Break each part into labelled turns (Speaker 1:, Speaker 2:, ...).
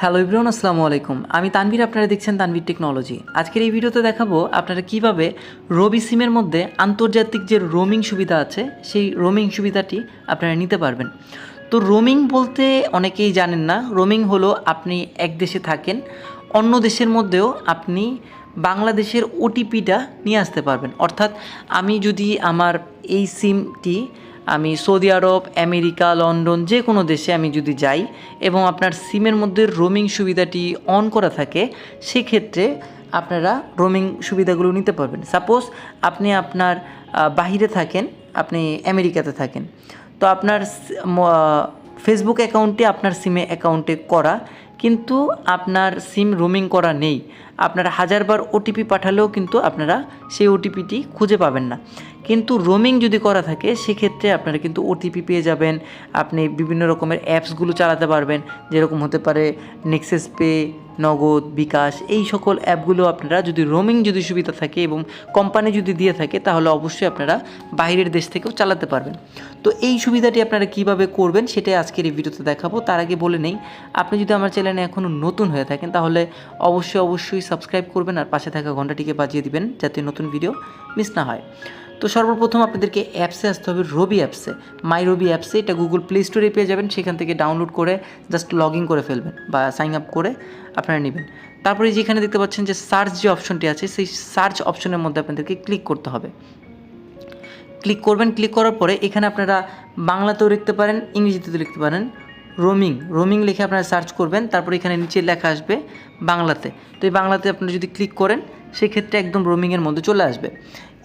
Speaker 1: Hello ইব্রাহন আসসালামু আলাইকুম। আমি তানভীর, আপনারা দেখছেন তানভীর টেকনোলজি আজকের এই ভিডিওতে দেখাবো আপনারা কীভাবে রবি সিমের মধ্যে আন্তর্জাতিক যে রোমিং সুবিধা আছে, সেই রোমিং সুবিধাটি আপনারা নিতে পারবেন। তো রোমিং বলতে অনেকেই জানেন না রোমিং হলো আপনি এক দেশে থাকেন, অন্য দেশের মধ্যেও আপনি বাংলাদেশের ওটিপিটা নিয়ে আসতে পারবেন। অর্থাৎ আমি যদি আমার এই সিমটি আমি সৌদি আরব, আমেরিকা, লন্ডন, যে কোনো দেশে আমি যদি যাই এবং আপনার সিমের মধ্যে রোমিং সুবিধাটি অন করা থাকে, সেক্ষেত্রে আপনারা রোমিং সুবিধাগুলো নিতে পারবেন। সাপোজ আপনি আপনার বাহিরে থাকেন, আপনি আমেরিকাতে থাকেন। তো আপনার ফেসবুক অ্যাকাউন্টে আপনার সিমে অ্যাকাউন্টে করা, কিন্তু আপনার সিম রোমিং করা নেই। আপনারা হাজারবার ওটিপি পাঠালেও কিন্তু আপনারা সেই ওটিপিটি খুঁজে পাবেন না। কিন্তু রোমিং যদি করা থাকে, সেক্ষেত্রে আপনারা কিন্তু ওটিপি পেয়ে যাবেন। আপনি বিভিন্ন রকমের অ্যাপসগুলো চালাতে পারবেন, যেরকম হতে পারে নেক্সেস পে নগদ, বিকাশ, এই সকল অ্যাপগুলো আপনারা যদি রোমিং যদি সুবিধা থাকে এবং কোম্পানি যদি দিয়ে থাকে, তাহলে অবশ্যই আপনারা বাইরের দেশ থেকেও চালাতে পারবেন। তো এই সুবিধাটি আপনারা কীভাবে করবেন, সেটাই আজকের এই ভিডিওতে দেখাবো। তার আগে বলে নেই, আপনি যদি আমার চ্যানেলে এখনও নতুন হয়ে থাকেন, তাহলে অবশ্যই অবশ্যই সাবস্ক্রাইব করবেন আর পাশে থাকা ঘন্টাটিকে বাজিয়ে দিবেন, যাতে নতুন ভিডিও মিস না হয়। তো সর্বপ্রথম আপনাদেরকে অ্যাপসে আসতে হবে রবি অ্যাপসে মাই রবি অ্যাপসে এটা গুগল প্লে স্টোরে পেয়ে যাবেন, সেখান থেকে ডাউনলোড করে জাস্ট লগ করে ফেলবেন বা সাইন আপ করে আপনারা নেবেন। তারপরে যেখানে দেখতে পাচ্ছেন যে সার্চ যে অপশনটি আছে, সেই সার্চ অপশনের মধ্যে আপনাদেরকে ক্লিক করতে হবে। ক্লিক করবেন ক্লিক করার পরে এখানে আপনারা বাংলাতেও লিখতে পারেন, ইংরেজিতেও লিখতে পারেন রোমিং রোমিং লিখে আপনারা সার্চ করবেন, তারপরে এখানে নিচে লেখা আসবে বাংলাতে। তো এই বাংলাতে আপনারা যদি ক্লিক করেন, সেক্ষেত্রে একদম রোমিংয়ের মধ্যে চলে আসবে।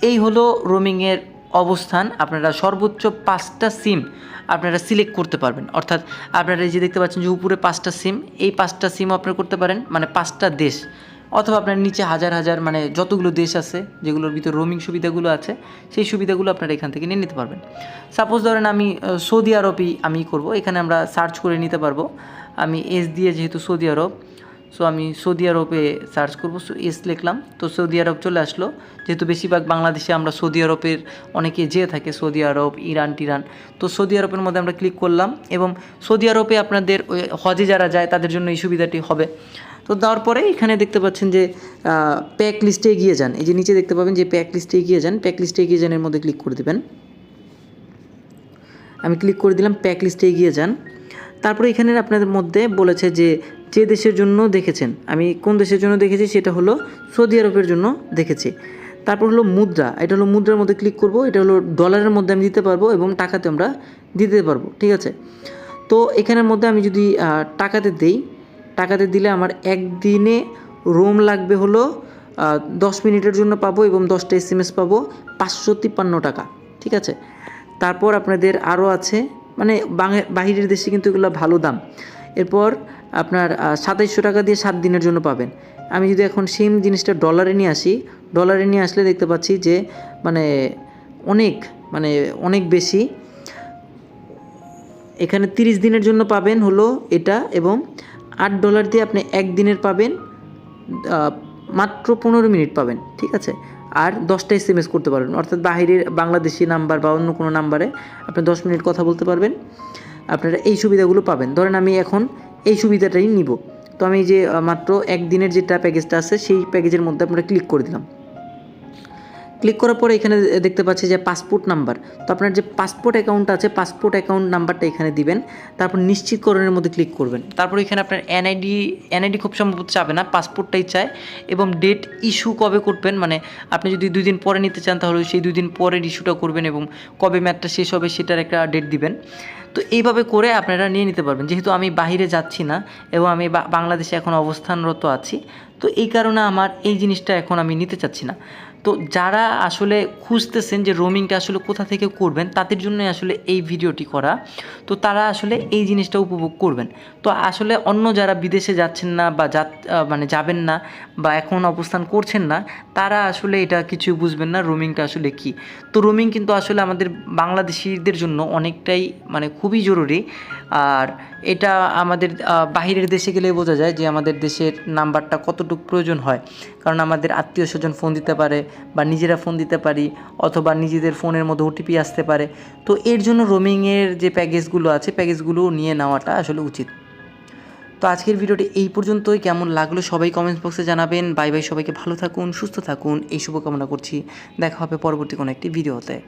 Speaker 1: এই হলো রোমিংয়ের অবস্থান। আপনারা সর্বোচ্চ পাঁচটা সিম আপনারা সিলেক্ট করতে পারবেন। অর্থাৎ আপনারা এই যে দেখতে পাচ্ছেন যে উপরে পাঁচটা সিম, এই পাঁচটা সিম আপনারা করতে পারেন মানে পাঁচটা দেশ। অথবা আপনার নিচে হাজার হাজার মানে যতগুলো দেশ আছে, যেগুলোর ভিতর রোমিং সুবিধাগুলো আছে, সেই সুবিধাগুলো আপনারা এখান থেকে নিয়ে নিতে পারবেন। সাপোজ ধরেন আমি সৌদি আরবই আমি করব। এখানে আমরা সার্চ করে নিতে পারব। আমি এস দিয়ে যেহেতু সৌদি আরব সো আমি সৌদি আরবে সার্চ করব সো এস লিখলাম। তো সৌদি আরব চলে আসলো। যেহেতু বেশিরভাগ বাংলাদেশে আমরা সৌদি আরবের অনেকে যেয়ে থাকে সৌদি আরব ইরান টিরান তো সৌদি আরবের মধ্যে আমরা ক্লিক করলাম এবং সৌদি আরবে আপনাদের ওই হজে যারা যায়, তাদের জন্য এই সুবিধাটি হবে। তো দেওয়ার পরে এখানে দেখতে পাচ্ছেন যে প্যাক লিস্টে এগিয়ে যান। এই যে নিচে দেখতে পাবেন যে প্যাক লিস্টে এগিয়ে যান। প্যাক লিস্টে এগিয়ে যানের মধ্যে ক্লিক করে দেবেন। আমি ক্লিক করে দিলাম প্যাক লিস্টে এগিয়ে যান। তারপরে এখানে আপনাদের মধ্যে বলেছে যে যে দেশের জন্য দেখেছেন, আমি কোন দেশের জন্য দেখেছি সেটা হলো সৌদি আরবের জন্য দেখেছি। তারপর হলো মুদ্রা, এটা হলো মুদ্রার মধ্যে ক্লিক করব, এটা হলো ডলারের মধ্যে আমি দিতে পারব এবং টাকাতে আমরা দিতে পারব, ঠিক আছে? তো এখানের মধ্যে আমি যদি টাকাতে দেই, টাকাতে দিলে আমার একদিনে রোম লাগবে হলো দশ মিনিটের জন্য পাবো এবং দশটা এস এম এস পাবো পাঁচশো তিপ্পান্ন টাকা, ঠিক আছে? তারপর আপনাদের আরও আছে মানে বাহিরের দেশে কিন্তু এগুলো ভালো দাম। এরপর আপনার সাতাইশশো টাকা দিয়ে সাত দিনের জন্য পাবেন। আমি যদি এখন সেম জিনিসটা ডলারে নিয়ে আসি ডলারে নিয়ে আসলে দেখতে পাচ্ছি যে মানে অনেক মানে অনেক বেশি। এখানে তিরিশ দিনের জন্য পাবেন হলো এটা এবং আট ডলার দিয়ে আপনি এক দিনের পাবেন মাত্র পনেরো মিনিট পাবেন, ঠিক আছে? আর দশটা এস এম এস করতে পারবেন। অর্থাৎ বাহিরের বাংলাদেশি নাম্বার বা অন্য কোনো নাম্বারে আপনি দশ মিনিট কথা বলতে পারবেন। আপনারা এই সুবিধাগুলো পাবেন। ধরেন আমি এখন এই সুবিধাটাই নিব। তো আমি যে মাত্র একদিনের যেটা প্যাকেজটা আছে, সেই প্যাকেজের মধ্যে আপনারা ক্লিক করে দিলাম। ক্লিক করার পরে এখানে দেখতে পাচ্ছি যে পাসপোর্ট নাম্বার। তো আপনার যে পাসপোর্ট অ্যাকাউন্ট আছে, পাসপোর্ট অ্যাকাউন্ট নাম্বারটা এখানে দিবেন। তারপর নিশ্চিতকরণের মধ্যে ক্লিক করবেন। তারপর এখানে আপনার এনআইডি এনআইডি খুব সম্ভবত চাবে না, পাসপোর্টটাই চায়। এবং ডেট ইস্যু কবে করবেন মানে আপনি যদি দুই দিন পরে নিতে চান, তাহলে সেই দুই দিন পরের ইস্যুটা করবেন এবং কবে ম্যাথটা শেষ হবে সেটার একটা ডেট দিবেন। তো এইভাবে করে আপনারা নিয়ে নিতে পারবেন। যেহেতু আমি বাইরে যাচ্ছি না, এবং আমি বাংলাদেশে এখন অবস্থানরত আছি তো এই কারণে আমার এই জিনিসটা এখন আমি নিতে চাচ্ছি না। তো যারা আসলে খুঁজতেছেন যে রোমিংটা আসলে কোথা থেকে করবেন, তাদের জন্যই আসলে এই ভিডিওটি করা। তো তারা আসলে এই জিনিসটা উপভোগ করবেন। তো আসলে অন্য যারা বিদেশে যাচ্ছেন না বা যা মানে যাবেন না বা এখন অবস্থান করছেন না, তারা আসলে এটা কিছুই বুঝবেন না রোমিংটা আসলে কি। তো রোমিং কিন্তু আসলে আমাদের বাংলাদেশিদের জন্য অনেকটাই মানে খুবই জরুরি। আর এটা আমাদের বাহিরের দেশে গেলে বোঝা যায় যে আমাদের দেশের নাম্বারটা কতটুকু প্রয়োজন হয়। কারণ আমাদের আত্মীয় স্বজন ফোন দিতে পারে বা নিজেরা ফোন দিতে পারি অথবা নিজেদের ফোনের মধ্যে ওটিপি আসতে পারে। তো এর জন্য রোমিংয়ের যে প্যাকেজগুলো আছে প্যাকেজগুলো নিয়ে নেওয়াটা আসলে উচিত। তো আজকের ভিডিওটি এই পর্যন্তই। কেমন লাগল সবাই কমেন্টস বক্সে জানাবেন। বাই বাই সবাইকে ভালো থাকুন, সুস্থ থাকুন। এই শুভকামনা করছি। দেখা হবে পরবর্তী কোনো একটি ভিডিওতে।